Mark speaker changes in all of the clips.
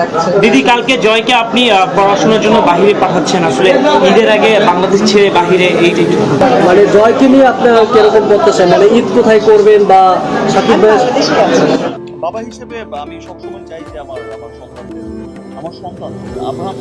Speaker 1: লাগছে।
Speaker 2: দিদি কালকে জয়কে আপনি পড়াশোনার জন্য বাহিরে পাঠাচ্ছেন। আসলে ঈদের আগে বাংলাদেশ ছেড়ে বাহিরে এই
Speaker 3: মানে জয়কে নিয়ে আপনার কীরকম করতেছেন মানে ঈদ কোথায় করবেন বা সাকিব
Speaker 4: বাবা হিসেবে আমি সবসময় চাই যে আমার আমার সন্তান আমার সন্তান আব্রাহাম।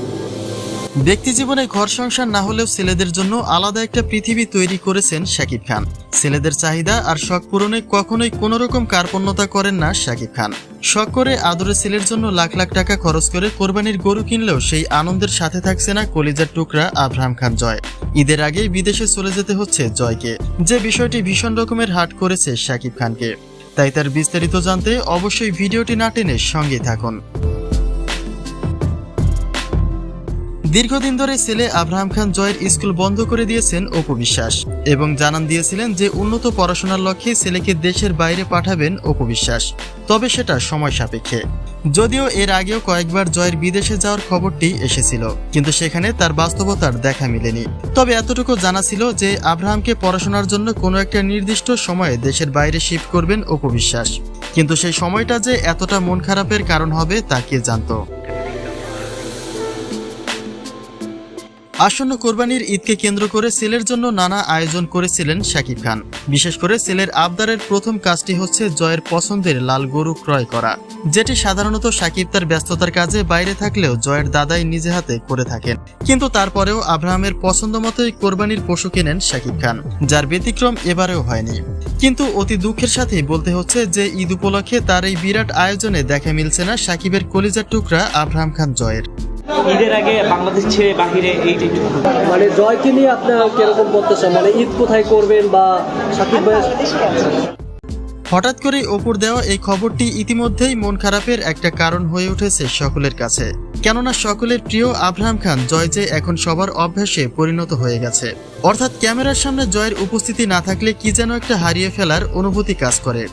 Speaker 5: ব্যক্তি জীবনে ঘর সংসার না হলেও ছেলেদের জন্য আলাদা একটা পৃথিবী তৈরি করেছেন শাকিব খান। ছেলেদের চাহিদা আর শখ পূরণে কখনোই কোনো রকম কার্পণ্যতা করেন না শাকিব খান। শখ করে আদরে ছেলের জন্য লাখ লাখ টাকা খরচ করে কোরবানির গরু কিনলেও সেই আনন্দের সাথে থাকছে না কলিজার টুকরা আব্রাহাম খান জয়। ঈদের আগেই বিদেশে চলে যেতে হচ্ছে জয়কে। যে বিষয়টি ভীষণ রকমের হাট করেছে শাকিব খানকে। তাই তার বিস্তারিত জানতে অবশ্যই ভিডিওটি না টেনে সঙ্গে থাকুন। দীর্ঘদিন ধরে ছেলে আব্রাহাম খান জয়ের স্কুল বন্ধ করে দিয়েছেন অপু বিশ্বাস এবং জানান দিয়েছিলেন যে উন্নত পড়াশোনার লক্ষ্যে ছেলেকে দেশের বাইরে পাঠাবেন অপু বিশ্বাস। তবে সেটা সময় সাপেক্ষে। যদিও এর আগেও কয়েকবার জয়ের বিদেশে যাওয়ার খবরটি এসেছিল, কিন্তু সেখানে তার বাস্তবতার দেখা মিলেনি। তবে এতটুকু জানা ছিল যে আব্রাহামকে পড়াশোনার জন্য কোনো একটা নির্দিষ্ট সময়ে দেশের বাইরে শিফট করবেন অপু বিশ্বাস। কিন্তু সেই সময়টা যে এতটা মন খারাপের কারণ হবে তা কে জানতো? আসন্ন কোরবানির ঈদকে কেন্দ্র করে সেলের জন্য নানা আয়োজন করেছিলেন শাকিব খান। বিশেষ করে সেলের আবদারের প্রথম কাজটি হচ্ছে জয়ের পছন্দের লাল গরু ক্রয় করা। যেটি সাধারণত শাকিব তার ব্যস্ততার কাজে বাইরে থাকলেও জয়ের দাদাই নিজে হাতে করে থাকেন। কিন্তু তারপরেও আব্রাহামের পছন্দ মতোই কোরবানির পশু কেনেন শাকিব খান, যার ব্যতিক্রম এবারেও হয়নি। কিন্তু অতি দুঃখের সাথেই বলতে হচ্ছে যে ঈদ উপলক্ষে তার এই বিরাট আয়োজনে দেখা মিলছে না সাকিবের কলিজার টুকরা আব্রাহাম খান জয়ের।
Speaker 2: ঈদের আগে বাংলাদেশ ছেড়ে বাহিরে এই
Speaker 3: মানে জয়কে নিয়ে আপনারা কীরকম করতেছেন মানে ঈদ কোথায় করবেন বা সাকিব ভাই
Speaker 5: হঠাৎ করে ওপর দেওয়া এই খবরটি ইতিমধ্যেই মন খারাপের একটা কারণ হয়ে উঠেছে সকলের কাছে। কেননা সকলের প্রিয় আব্রাহাম খান জয় যে এখন সবার অভ্যাসে পরিণত হয়ে গেছে। অর্থাৎ ক্যামেরার সামনে জয়ের উপস্থিতি না থাকলে কি যেন একটা হারিয়ে ফেলার অনুভূতি কাজ করে।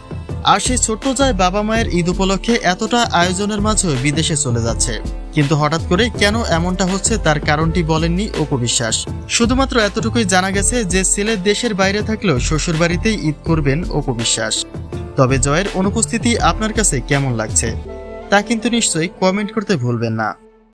Speaker 5: আর সেই ছোট্ট জয় বাবা মায়ের ঈদ উপলক্ষে এতটা আয়োজনের মাঝেও বিদেশে চলে যাচ্ছে। কিন্তু হঠাৎ করে কেন এমনটা হচ্ছে তার কারণটি বলেননি অপু বিশ্বাস শুধুমাত্র এতটুকুই জানা গেছে যে ছেলে দেশের বাইরে থাকলেও শ্বশুর বাড়িতেই ঈদ করবেন অপু বিশ্বাস তবে জয়ের অনুপস্থিতি আপনার কাছে কেমন লাগছে? তা কিন্তু নিশ্চয়ই কমেন্ট করতে ভুলবেন না।